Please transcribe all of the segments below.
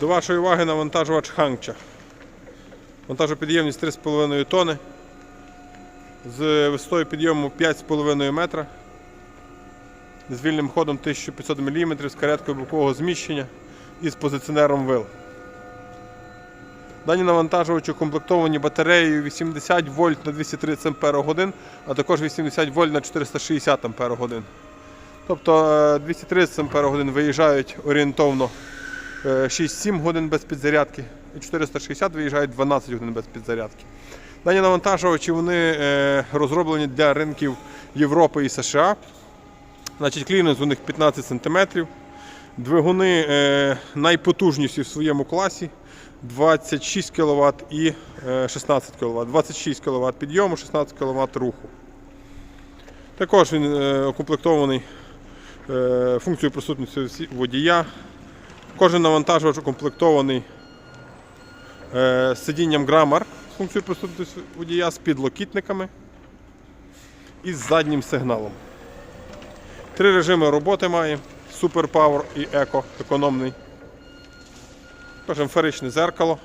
До вашої уваги навантажувач Ханча. Вантажопідємність 3,5 тонни. З висотою підйому 5,5 метра. З вільним ходом 1500 мм з кареткою бокового зміщення і з позиціонером вил. Дані навантажувачі укомплектовані батареєю 80 вольт на 230 Ах, а також 80 вольт на 460 Ах. Тобто е, 230 Ах виїжджають орієнтовно е, 6-7 годин без підзарядки, і 460 виїжджають 12 годин без підзарядки. Дані навантажувачі вони е, розроблені для ринків Європи і США. Значить, кліренс у них 15 см. Двигуни е, найпотужніші в своєму класі 26 кВт і е, 16 кВт. 26 кВт підйому, 16 кВт руху. Також він е, укомплектований е, функцією присутності водія. Кожен навантажувач укомплектований е, сидінням Грамар з функцією присутності водія з підлокітниками і з заднім сигналом. Три режими роботи має: Super Power і Eco, економний. Також емферичне зеркало,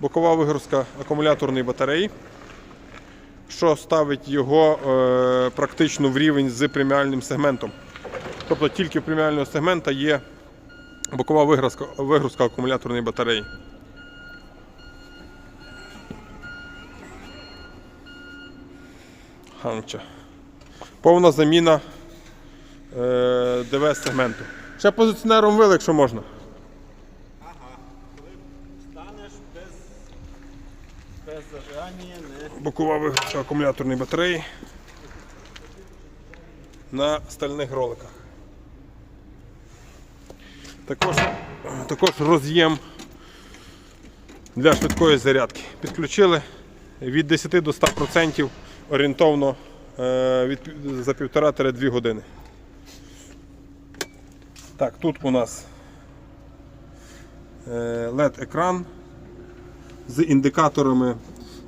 бокова вигрузка акумуляторної батареї, що ставить його е, практично в рівень з преміальним сегментом. Тобто тільки в преміального сегмента є бокова вигрузка, вигрузка акумуляторної батареї. Ханча. Повна заміна е, ДВС сегменту. Ще позиціонером вил, якщо можна. Ага. Коли станеш без, без зажигання, не Бокова вигрузка акумуляторної батареї на стальних роликах. Також, також роз'єм для швидкої зарядки. Підключили від 10 до 100% орієнтовно е, від, за 1,5-2 години. Так, тут у нас е, LED-екран з індикаторами,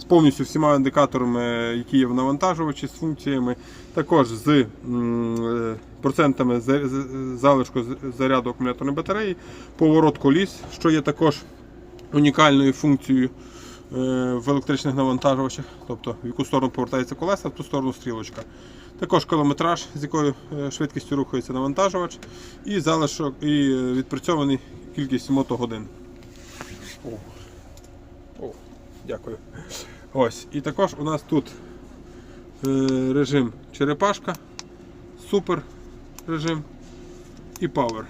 повністю всіма індикаторами, які є в навантажувачі, з функціями, також з е, процентами залишку заряду акумуляторної батареї, поворот коліс, що є також унікальною функцією е, в електричних навантажувачах, тобто в яку сторону повертається колеса, в ту сторону стрілочка. Також кілометраж, з якою е, швидкістю рухається навантажувач, і залишок, і відпрацьований кількість мотогодин. О. О, дякую. Ось. І також у нас тут е, режим черепашка, супер режим і Power.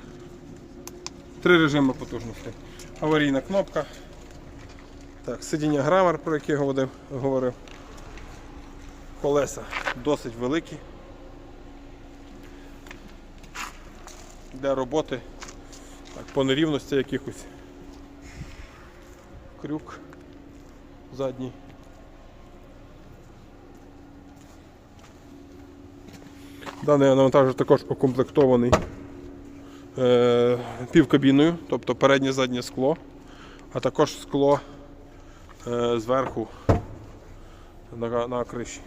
Три режими потужності. Аварійна кнопка. Так, сидіння грамар, про яке я говорив. Колеса досить великі. Для роботи так, по нерівності якихось. Крюк задній. Даний навантажувач також укомплектований е, півкабіною, тобто переднє заднє скло, а також скло е, зверху на, на криші.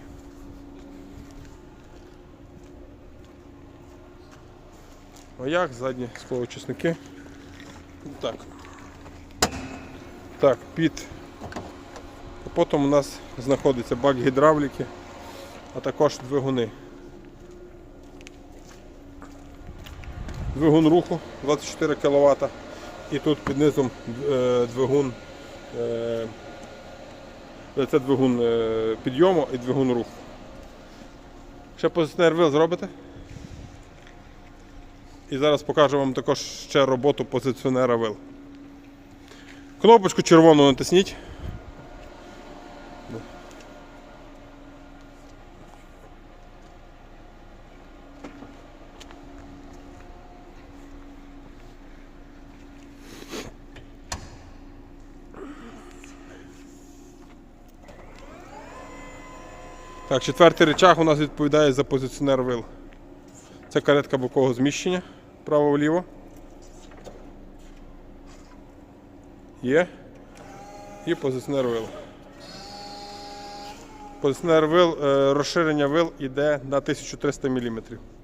Маяк, задні склоочисники. Так. Так, під капотом у нас знаходиться бак гідравліки, а також двигуни. Двигун руху 24 кВт і тут під низом е, двигун. е, Це двигун е, підйому і двигун руху. Ще позиціонер вил зробите? І зараз покажу вам також ще роботу позиціонера вил. Кнопочку червону натисніть. Так, четвертий речах у нас відповідає за позиціонер вил. Це каретка бокового зміщення право-вліво. Є. І позиціонер вил. Позиціонер вил, е, розширення вил йде на 1300 мм.